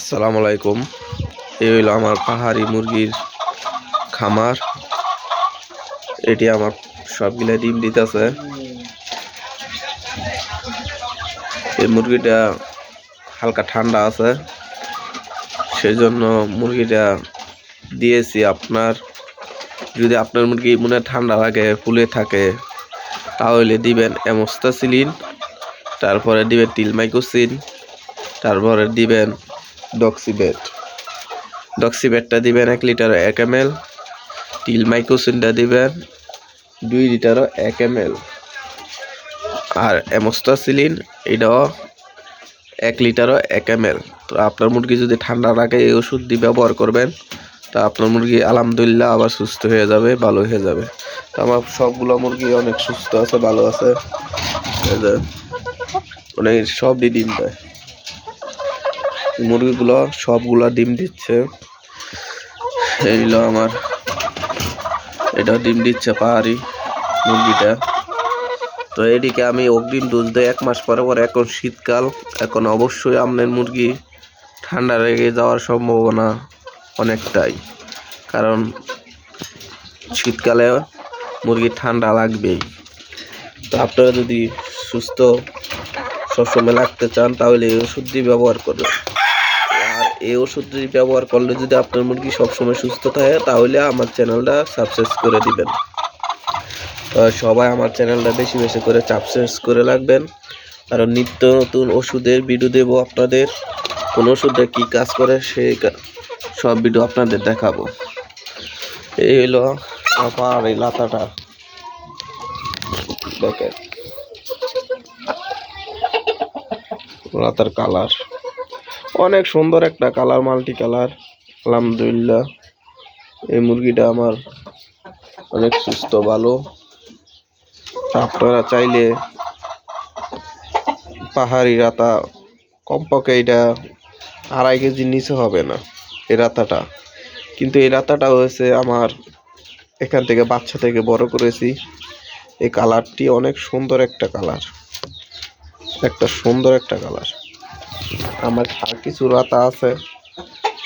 আসসালামু আলাইকুম। এই হইল আমার পাহাড়ি মুরগির খামার। এটি আমার সবগুলা ডিম দিতেছে। এই মুরগিটা হালকা ঠান্ডা আছে। সেই জন্য মুরগিটা দিয়েছি আপনার। যদি আপনার মুরগি মনে ঠান্ডা লাগে, ফুলে থাকে, তাহলে দিবেন অ্যামোস্তাসিলিন তারপরে দিবেন টিলমাইকোসিন, তারপরে দিবেন ডক্সিবেট ডক্সিবেটটা দিবেন এক লিটার এক এম এল টিল মাইক্রোসিনটা দিবেন দুই লিটারও এক এম এল। আর অ্যামোস্টাসিলিন, এটাও এক লিটারও এক এম এল। তো আপনার মুরগি যদি ঠান্ডা লাগে, এই ওষুধ দিয়ে ব্যবহার করবেন, তা আপনার মুরগি আলহামদুলিল্লাহ আবার সুস্থ হয়ে যাবে, ভালো হয়ে যাবে। তো আমার সবগুলো মুরগি অনেক সুস্থ আছে, ভালো আছে। অনেক সবই ডিম দেয়। মুরগিগুলো সবগুলা ডিম দিচ্ছে। এইগুলো আমার। এটা ডিম দিচ্ছে পাহাড়ি মুরগিটা। তো এদিকে আমি অগ্রিম ডোজ দেয় এক মাস পরে পরে। এখন শীতকাল, এখন অবশ্যই আপনার মুরগি ঠান্ডা লেগে যাওয়ার সম্ভাবনা অনেকটাই। কারণ শীতকালে মুরগি ঠান্ডা লাগবেই। তো আপনারা যদি সুস্থ সবসময় লাগতে চান, তাহলে এই ওষুধটি ব্যবহার করবেন আর এই ওষুধটি ব্যবহার করলে যদি আপনার মুরগি সবসময় সুস্থ থাকে, তাহলে আমার চ্যানেলটা সাবস্ক্রাইব করে দিবেন। সবাই আমার চ্যানেলটা বেশি বেশি করে সাবস্ক্রাইব করে রাখবেন। কারণ নিত্য নতুন ওষুধের ভিডিও দেবো আপনাদের। কোন ওষুধে কী কাজ করে সেই সব ভিডিও আপনাদের দেখাবো। এই হলো আমার এই লাতাটা। দেখেন। লাতার কালার অনেক সুন্দর একটা কালার মাল্টি কালার আলহামদুলিল্লাহ, এই মুরগিটা আমার অনেক সুস্থ, ভালো। আপনারা চাইলে পাহাড়ি রাতা কমপক্ষে এটা আড়াই কেজির নিচে হবে না, এই রাতাটা। কিন্তু এই রাতাটা হয়েছে আমার এখান থেকে বাচ্চা থেকে বড় করেছি। এই কালারটি অনেক সুন্দর একটা কালার একটা সুন্দর একটা কালার। আমার আর কিছু রাতা আছে।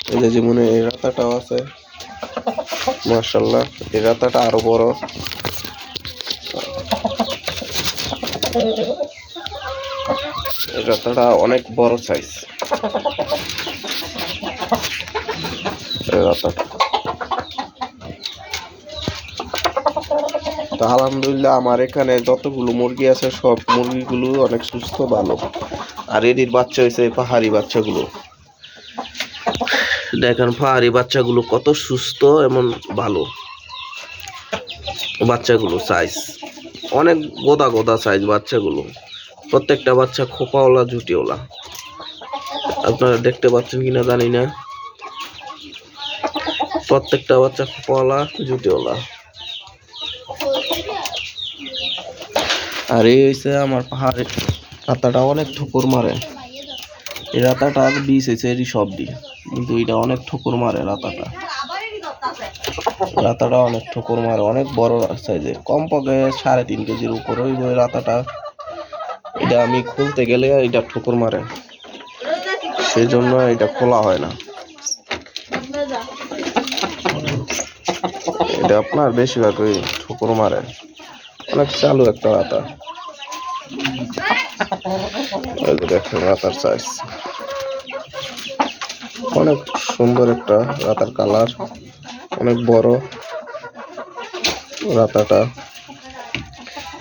এই যে যেমন এই রাতাটাও আছে। মার্শাল্লাহ এই রাতাটা আরও বড়। রাতাটা অনেক বড় সাইজ রাতাটা। তো আলহামদুলিল্লাহ আমার এখানে যতগুলো মুরগি আছে, সব মুরগিগুলো অনেক সুস্থ, ভালো। আর এটির বাচ্চা হয়েছে পাহাড়ি বাচ্চাগুলো। দেখেন, পাহাড়ি বাচ্চাগুলো কত সুস্থ এমন ভালো। বাচ্চাগুলো সাইজ অনেক গোদা গোদা সাইজ বাচ্চাগুলো। প্রত্যেকটা বাচ্চা খোপাওয়ালা জুটিওয়ালা আপনারা দেখতে পাচ্ছেন কিনা জানি না। প্রত্যেকটা বাচ্চা খোপাওয়ালা জুটিওয়ালা আর এই হয়েছে আমার পাহাড়ের রাতাটা অনেক ঠুকুর মারে। এই রাতাটা বিষ হয়েছে এরই সব দিয়ে কিন্তু এটা অনেক ঠুকুর মারে রাতাটা। রাতাটা অনেক ঠুকুর মারে, অনেক বড় সাইজের কমপক্ষে সাড়ে তিন কেজির উপর ওই রাতাটা, এটা আমি খুলতে গেলে এটা ঠুকুর মারে। সেই জন্য এটা খোলা হয় না। এটা আপনার বেশিরভাগ ওই ঠুকুর মারে। অনেক চালু একটা রাতা। রাতার সাইজ অনেক সুন্দর একটা রাতার কালার অনেক বড় রাতাটা।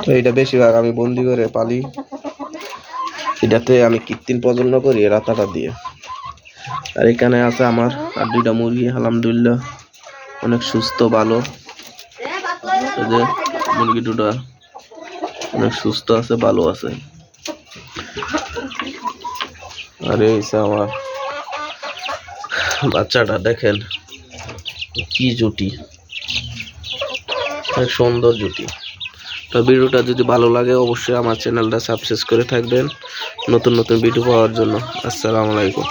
তো এটা বেশিরভাগ আমি বন্দি করে পালি। এটাতে আমি কৃত্রিম প্রজন্ম করি রাতাটা দিয়ে। আর এখানে আছে আমার আর দুইটা মুরগি, আলহামদুলিল্লাহ। অনেক সুস্থ, ভালো। মুরগি দুটা। অনেক সুস্থ আছে, ভালো আছে। আর এই আমার বাচ্চাটা, দেখেন, কি জুটি। সুন্দর জুটি। তো ভিডিওটা যদি ভালো লাগে, অবশ্যই আমার চ্যানেলটা সাবস্ক্রাইব করে থাকবেন। নতুন নতুন ভিডিও পাওয়ার জন্য। আসসালামু আলাইকুম।